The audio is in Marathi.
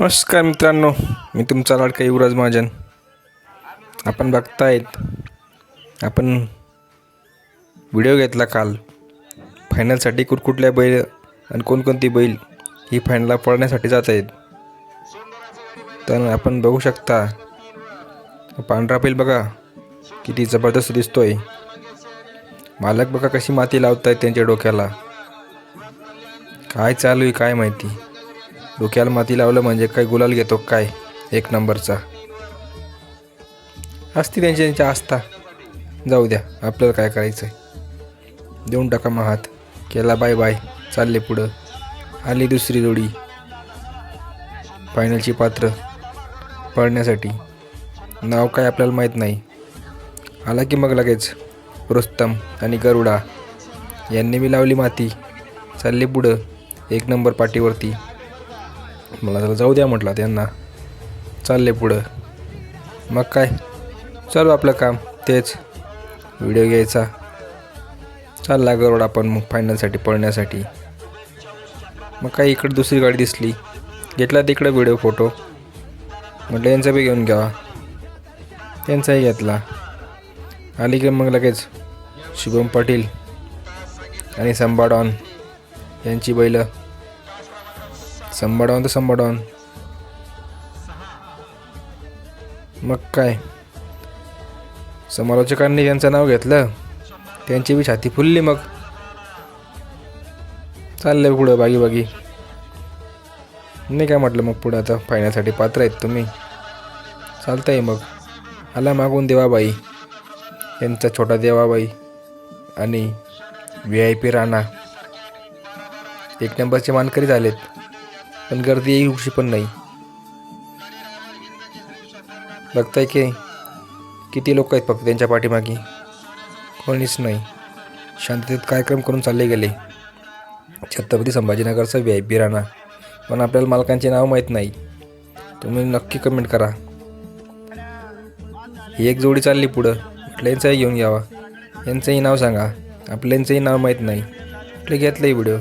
नमस्कार मित्रांनो मी तुमचा लाडका युवराज महाजन. आपण बघतायत आपण व्हिडिओ घेतला काल. फायनलसाठी कुठकुठल्या बैल आणि कोणकोणती बैल ही फायनलला पळण्यासाठी जात आहेत. तर आपण बघू शकता पांढरा बैल बघा किती जबरदस्त दिसतोय. मालक बघा कशी माती लावतायत त्यांच्या डोक्याला. काय चालू आहे काय माहिती. डोक्याला माती लावलं म्हणजे काय गुलाल घेतो काय? एक नंबरचा. असती त्यांची त्यांची आस्था. जाऊ द्या आपल्याला काय करायचं आहे देऊन टाका महात. केला बाय बाय. चालले पुढं. आली दुसरी जोडी. फायनलची पात्र. पळण्यासाठी. नाव काय आपल्याला माहीत नाही. आला की मग लगेच. रुस्तम आणि गरुडा. यांनी मी लावली माती. चालले पुढं. एक नंबर पाठीवरती. मला त्याला जाऊ द्या म्हटलं त्यांना चालले पुढं. मग काय? चालू आपलं काम तेच. व्हिडिओ घ्यायचा. चालला गरोड आपण मग फायनलसाठी पळण्यासाठी. मग काय इकडं दुसरी गाडी दिसली. घेतला तिकडं व्हिडिओ फोटो. म्हटलं यांचा बी घेऊन घ्यावा. त्यांचाही घेतला. आली की मग लगेच. शुभम पाटील आणि संबाडॉन यांची बैलं. संबाडॉन तर संबाडॉन मग काय? समालोचकांनी यांचं नाव घेतलं त्यांची बी छाती फुलली मग. चाललंय पुढं बागी बागी नाही काय म्हटलं मग पुढं आता? पाहण्यासाठी पात्र आहेत तुम्ही. चालतंय मग. आला मागून देवाबाई. यांचा छोटा देवाबाई आणि व्ही आय पी राणा. एक नंबरचे मानकरी झालेत. पण गर्दी येऊशी पण नाही. बघताय की किती लोक आहेत फक्त त्यांच्या पाठीमागे? कोणीच नाही. शांततेत कार्यक्रम करून चालले गेले. छत्रपती संभाजीनगरचा व्याय बिराणा पण आपल्याला मालकांचे नाव माहीत नाही. तुम्ही नक्की कमेंट करा. ही एक जोडी चालली पुढं. म्हटलं घेऊन घ्यावा यांचंही नाव सांगा. आपल्यांचंही नाव माहीत नाही. म्हटलं घेतलंही व्हिडिओ